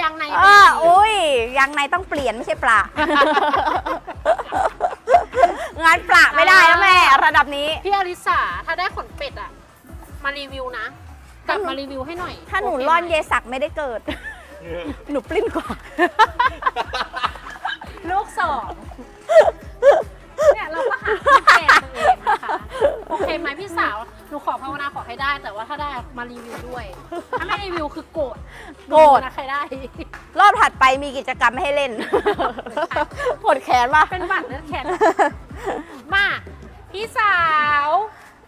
ยางในเอออุ้ยยางในต้องเปลี่ยนไม่ใช่ปลางานปลาไม่ได้แล้วแม่ระดับนี้ พี่อลิสาถ้าได้ขนเป็ดอะ มารีวิวนะ กลับมารีวิวให้หน่อย ถ้าหนูโเคไมร่อนเยสักไม่ได้เกิด หนูปลิ้นกว่า ลูกสองเนี่ยเราก็หาที่แทนตัวเองนะคะ โอเคไหมพี่สาว หนูขอภาวนาขอให้ได้ แต่ว่าถ้าได้มารีวิวด้วย ถ้าไม่รีวิวคือโกรธโกรธ นะใครได้ รอบถัดไปมีกิจกรรมให้เล่น ปวดแขนป่ะ เป็นบัตรเลือดแขนมาพี่สาว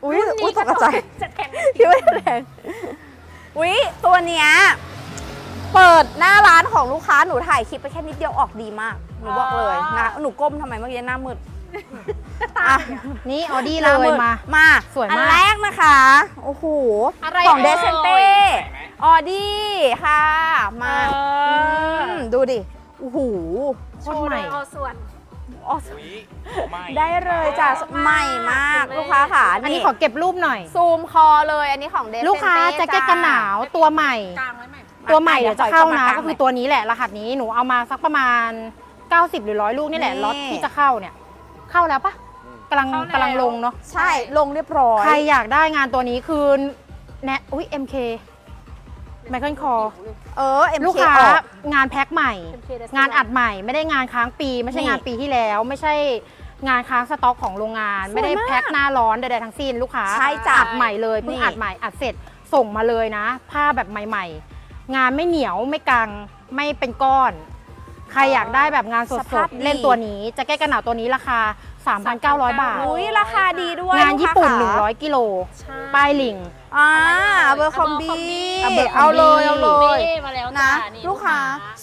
อุ้ยรุ่นอุ้นี้ยตกใจจะแข่งคิดว่าแรงอุ้ยตัวเนี้ยเปิดหน้าร้านของลูกค้าหนูถ่ายคลิปไปแค่นิดเดียวออกดีมาก หนูบอกเลยนะ หนูก้มทำไมเมื่อกี้หน้ามืด อะนี่ออดี้หเลน้ายมืดมา มาสวยมาก อันแรกนะคะ โอ้โห อะไรของเดอ่ยซเต้ ออดี้ค่ะ มาเออมดูดิ โอ้โห โชว์เลยเอาส่วนอ๋ออุ๊ยไม่ได้เลยจ้ะชอบมากใหม่มากเลยลูกค้าค่ะอันนี้ขอเก็บรูปหน่อย ซูมคอเลยอันนี้ของเดซลูกค้าแจ็คเก็ตกันหนาวตัวใหม่ กลางไว้ไหมตัวใหม่เดี๋ยวจะเข้านะปล่อยก็คือตัวนี้แหละรหัสนี้หนูเอามาสักประมาณ 90 หรือร้อยลูกนี่แหละนี่ ล็อตที่จะเข้าเนี่ย เข้าแล้วปะ กำลังกำลังลงเนาะใช่ลงเรียบร้อยใครอยากได้งานตัวนี้คือแนะอุ้ย MK ไมเคิลคอเออ MK ลูกค้าออกงานแพ็คใหม่ MK งานอัดใหม่ ไม่ได้งานค้างปี ไม่ใช่นี่งานปีที่แล้ว ไม่ใช่งานค้างสต็อกของโรงงานสวยไม่ได้มากแพ็คหน้าร้อนใดๆทั้งสิ้นลูกค้าใช่จ้ะอัดใหม่เลยเพิ่งนี่อัดใหม่อัดเสร็จส่งมาเลยนะ ผ้าแบบใหม่ ๆ งานไม่เหนียวไม่กังไม่เป็นก้อน ใครอยากได้แบบงานสสภาดพดีๆเล่นตัวนี้แจะแก้กันหนาวตัวนี้ราคา 3,900 บาท อุ้ยราคาดีด้วยงานญี่ปุ่น ลูกค้าค่ะ100 กิโลใช่ป้ายลิง อ่าอะไรเอ่ยเบอร์คอมบี Abercrombie เอาเลยเอาเลยเบ้มาแล้วนะ จ้นี่ลูกค้า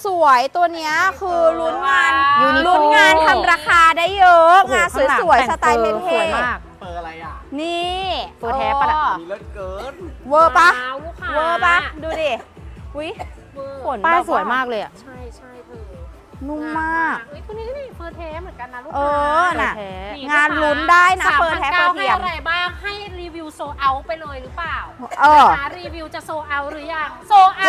สวยตัวเนี้ยคือลุ้นงาน Uniqlo ลุ้นงานทำราคาได้เยอะโอ้โหงานสข้างหลังวยแต่ๆสไตล์เฟเมอร์นเทสวยมาก เปิดอะไรอะนี่ตัวแท้ปะล่ะเออมีเลิศเกิน เวอร์ปะว้าวลูกค้าเวอร์ปะดูดิอุ้ยเวอร์ขนป้ายแบบสวยมากเลยอะใช่ใช่เธอนุ่มมากเอ้ยคนนี้นี่เฟอร์เทสเหมือน กันนะลูกเอค้าอน่ะ แท้นี่งานลุ้นได้นะเฟอร์แท้เฟอร์3,900เทียมให้อะไรบ้างให้รีวิวโซเอาไปเลยหรือเปล่าเออ หารีวิวจะโซเอาหรือยังโซเอา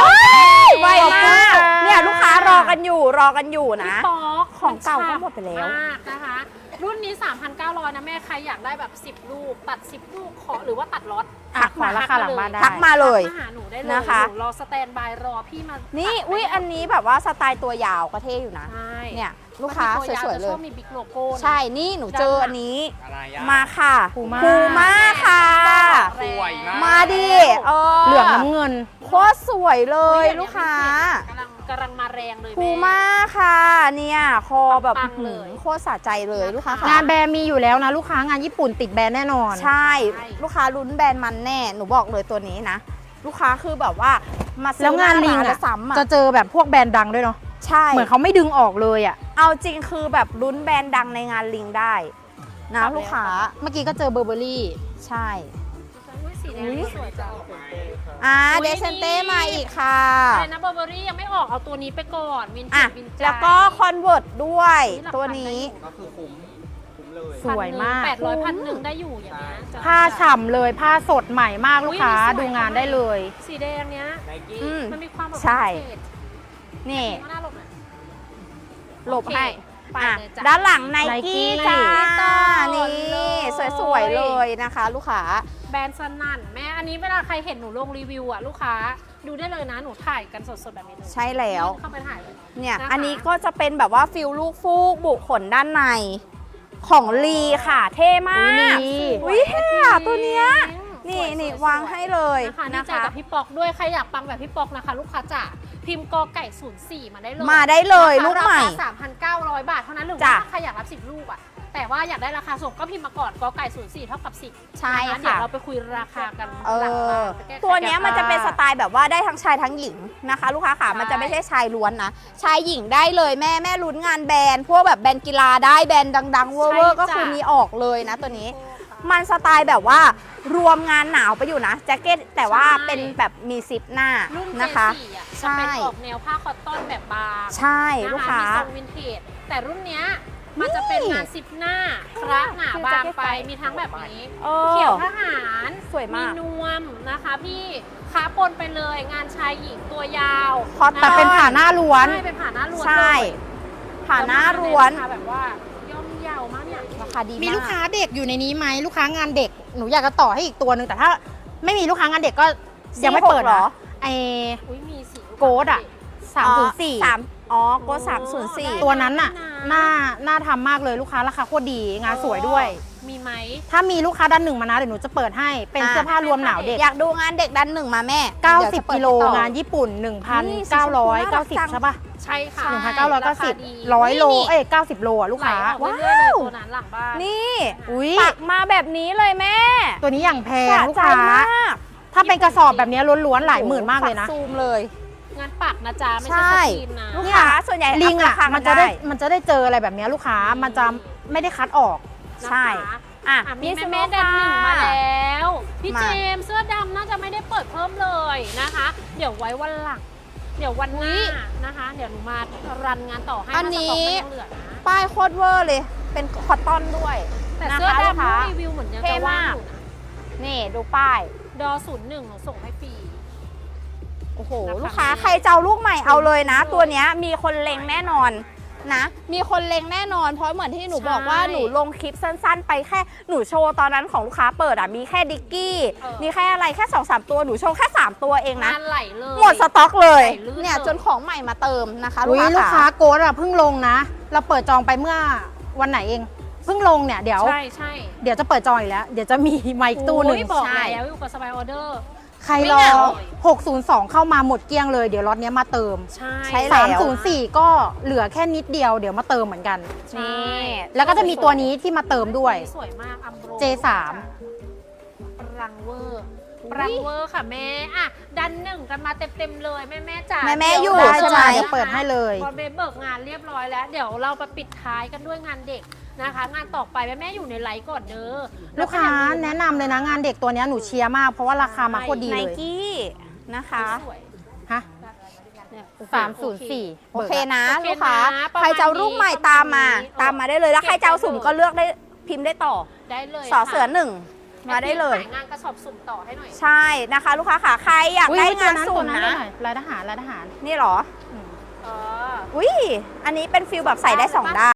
ไวมากเนี่ยลูกค้ารอกันอยู่รอกันอยู่นะ พี่ป๊อกของเก่าก็หมดไปแล้ว มากนะคะ รุ่นนี้ 3,900 นะแม่ใครอยากได้แบบ 10 ลูก ตัด 10 ลูกขอหรือว่าตัดล็อตอะขอราคาหลังบ้านได้ ทักมาเลย ทักมาหาหนูได้เลยนะคะ หนูรอสแตนบายรอพี่มานี่ ตัดอุ้ยให้อันนี้แบบว่าสไตล์ตัวยาวก็เท่อยู่นะ ใช่เนี่ยลูกค้าบงทีสวยๆจะเลชย อบมีบิ๊กโลโก้นะ ใช่ นี่หนูเจออันนี้ อะไรอะ มาค่ะภูม่าภูม่าค่ะ สวยมาก มาดิเออเหลืองน้ำเงิน โคตรสวยเลยลูกค้า กำลัง กำลังมาแรงเลยภูแม่ม่าค่ะ เนี่ย คอแบบปังๆเลย หืมโคตรสะใจเลยลูกค้าค่ะงานแบรนด์มีอยู่แล้วนะลูกค้างานญี่ปุ่นติดแบรนด์แน่นอน ใช่ลูกค้าลุ้นแบรนด์มันแน่ หนูบอกเลยตัวนี้นะ ลูกค้าคือแบบว่ามาซื้แล้วงานลิงหอะซ้ำอะจะเจอแบบพวกแบรนด์ดังด้วยเนาะใช่ เหมือนเขาไม่ดึงออกเลยอะเอาจริงคือแบบลุ้นแบรนด์ดังในงานลิงได้ นะลูกค้า เมื่อกี้ก็เจอเบอร์เบอรี่ ใช่ อุ๊ยสีแดงนี่สวยจัง อ่าอุ๊ยเดซเซนเต้นี่มาอีกค่ะ อะไรนะเบอร์เบอรี่ยังไม่ออกเอาตัวนี้ไปก่อนวินเทอะจวินใจแล้วก็คอนเวิร์ตด้วยนี่หลักตัวพันนี้ได้อยู่ก็คือคุ้มคุ้มเลย สวยมาก แปดร้อยพันหนึ่งได้อยู่อย่างเงี้ยจ้ะ ผ้าฉ่ำเลยผ้าสดใหม่มากลูกค้า อุ๊ยนี่สวย ดูงานได้เลย สีแดงเนี้ย ไนกี้อืม มันมีความแบบใช่วินเทจนี่ข้างหน้าหลบหน่อยหลบโอเคให้ ไปอะเลยจ้ะ ด้านหลังไน Nike กี้จ้าต่อนี่เลยสวยๆเลยนะคะลูกค้า แบรนด์สนั่นแม่อันนี้เวลาใครเห็นหนูลงรีวิวอะลูกค้า ดูได้เลยนะหนูถ่ายกันสดๆแบบนี้เลยใช่แล้ว เข้าไปถ่ายเลย เนี่ย นะคะ อันนี้ก็จะเป็นแบบว่าฟิลลูกฟูกบุขนด้านใน ของลีค่ะ เท่มาก อุ๊ยลี อุ้ยเท่อะตัวเนี้ย นี่สวยๆนี่สยวางให้เลยนะคะดีนะใจคะกับพี่ปอกด้วยใครอยากปังแบบพี่ปอกนะคะ ลูกค้าจ๋าพิมพ์กอไก่04มาได้เลยมาได้เลยนะคะลูกใหม่ราคา3,900 บาทเท่านั้นหรือจ้ะว่าถ้าใครอยากรับ 10 ลูกอะ แต่ว่าอยากได้ราคาส่งก็พิมพ์มาก่อนกอไก่04เท่ากับ10ใช่นเดี๋ยค่ะ วเราไปคุยราคากันเอหลังอ บ้านไปแก้ไขตัวเนี้ยมันจะเป็นสค่ะไตล์แบบว่าได้ทั้งชายทั้งหญิงนะคะ ลูกค้าค่ะใช่ มันจะไม่ใช่ชายล้วนนะ ชายหญิงได้เลยแม่แม่ลุ้นงานแบรนด์พวกแบบแบรนด์กีฬาได้แบรนด์ดัง ๆ เวอร์ๆก็คือมีออกเลยนะตัวนี้ มันสไตล์แบบว่ารวมงานหนาวไปอยู่นะแจ็คเก็ตแต่ว่าใช่ เป็นแบบมีซิปหน้ารุ่นนะคะ J4 อะใช่จะเป็นออกแนวผ้าคอตตอนแบบบางใช่นะคะลูกค้า มีทรงวินเทจแต่รุ่นเนี้ยมันจะเป็นงานซิปหน้าพระหนาบางไปมีทั้งแบบนี้เอเขียวอทหารสวยมาก นวมนะคะพี่ค้าปนไปเลยงานชายหญิงตัวยาวคอตตอนแต่เป็นผ่าหน้าล้วน ใช่เป็นผ่าหน้าล้วนใช่ด้วยผ่าหน้าร้วนราคาแบบว่า คาดีมากมีลูกค้าเด็กอยู่ในนี้ไหมลูกค้างานเด็กหนูอยากจะต่อให้อีกตัวหนึ่งแต่ถ้า ไม่มีลูกค้างานเด็กก็ยังไม่เปิดเหรอไอ อุ้ยมีสีโกดอะ สามศูนย์สี่สามอ๋อโกสามศูนย์สี่ตัวนั้นน่ะน่าน่าทำมากเลยลูกค้าราคาโคตรดีงานสวยด้วย มีไหม ถ้ามีลูกค้าด้านหนึ่งมานะเดี๋ยวหนูจะเปิดให้เป็นอะเสื้อผ้ารวมหนาวเด็ก อยากดูงานเด็กดันหนึ่งมาแม่เดี๋ยวจะ90เปิดกิโลให้ต่องานญี่ปุ่นนี่สีชมพูน่ารักจัง1,990 ใช่ปะ ใช่ค่ะใช่ราคาดี1,990ร้อยโล นี่เอ้ย90 โลอะลูกค้า ไหลออกเรื่อยๆเลยตัวนั้นหลังบ้านนี่ อุ้ยปักมาแบบนี้เลยแม่ตัวนี้อย่างแพงสะลูกใจค้ามากถ้าเป็นกระสอบแบบนี้ล้วนๆหลายหมื่นมากเลยนะ ปัซูมเลย งานปักนะจ๊ะ ไม่ใช่ใช่สกรีนนะ ลูกค้าส่วนใหญ่ลิงอะราคามันจะได้ มันจะได้เจออะไรแบบนี้ลูกค้า มันจะไม่ได้คัดออก ใช่ นะคะอะอะมีนี่แม่สโนแม่ว์เด็ดหนึ่งค่ะมาแล้ว พี่มา เจมส์เสื้อดำน่าจะไม่ได้เปิดเพิ่มเลยนะคะ เดี๋ยวไว้วันหลัง เดี๋ยววันหน้านะคะ เดี๋ยวหนูมารันงานต่อให้อันถ้าสนี้ต็อกไม่ยังเหลือนะป้ายโคตรเวอร์เลย เป็นคอตตอนด้วยแต่นะคะเสื้อลูกดำค้า รีวิวเหมือนยังเท่จะว่างมากอยู่นะนี่ดูป้าย ดอศูนย์หนึ่งหนูส่งให้ฟรี โอ้โห นะคะลูกค้า ใครจะเอาลูกใหม่เอาเลยนะสวยตัวเนี้ยมีคนเล็งแน่นอน นะมีคนเล็งแน่นอน เพราะเหมือนที่หนูใช่บอกว่าหนูลงคลิปสั้น ๆ ไปแค่หนูโชว์ตอนนั้นของลูกค้าเปิดอะมีแค่ดิกกี้เออมีแค่อะไรแค่2อสตัวหนูโชว์แค่ 3 ตัวเองนะงานไหลเลยหมดสต็อกเลยไหลลื่นเนี่ยเลยจนของใหม่มาเติมนะคะลูอุ้กยค้าลูกค้าค่ะโกดอะเพิ่งลงนะ เราเปิดจองไปเมื่อวันไหนเองเพิ่งลงเนี่ยเดี๋ยวใช่ใช่เดี๋ยวจะเปิดจองอีกแล้ว เดี๋ยวจะมีมาอีกตู้หนึ่งโอ้ยบอกใช่แล้วอยู่กับสบายออเดอร์ ใครไม่รเหองา 602 เข้ามาหมดเกลี้ยงเลย เดี๋ยวล็อตเนี้ยมาเติม ใช่ใช่ แล้ว 304 ก็เหลือแค่นิดเดียวเดี๋ยวมาเติมเหมือนกัน ใช่ นี่แล้วก็จะมีตัวนี้ที่มาเติมด้วย สวยมากอัมโบร J3 ปรังเวอร์ปรังเวอร์ค่ะแม่อะดันหนึ่งกันมาเต็มๆเลยแม่แม่ๆจ๋าแม่ๆอยู่เดี๋วได้ใช่ใช่ไหไหมมเดี๋ยวเปิดให้เลย พอเบเบิกงานเรียบร้อยแล้ว เดี๋ยวเราไปปิดท้ายกันด้วยงานเด็ก นะคะ งานต่อไปแม่แม่ๆอยู่ในไลฟ์ก่อนเด้อลูกค้าแนะนำเลยนะงานเด็กตัวเนี้ยหนูเชียร์มากเพราะว่าราคามาโคตรดีไนเลยกี้นะคะสวย ฮะเนี่ยสามศูนย์สี่โอเคนะโอเคนะลูกค้าประมาณใครจะเอาลูกใหม่ตามมา ประมาณนี้ตามมาได้เลยแล้วเก็บใครจะเอาสุ่มไว้เลยก็เลือกได้พิมพ์ได้ต่อได้เลยสอเสือค่ะหนึ่งมาได้เลยขายงานกระสอบสุ่มต่อให้หน่อย ใช่นะคะ ลูกค้าค่ะใครอยากอุ๊ยได้ตังาวนนั้นสุ่ตัวมนั้นนะหน่อยลายทหารลายทหาร นี่เหรอ เออ อุ้ยอันนี้เป็นฟิลแบบใส่ได้สองด้าน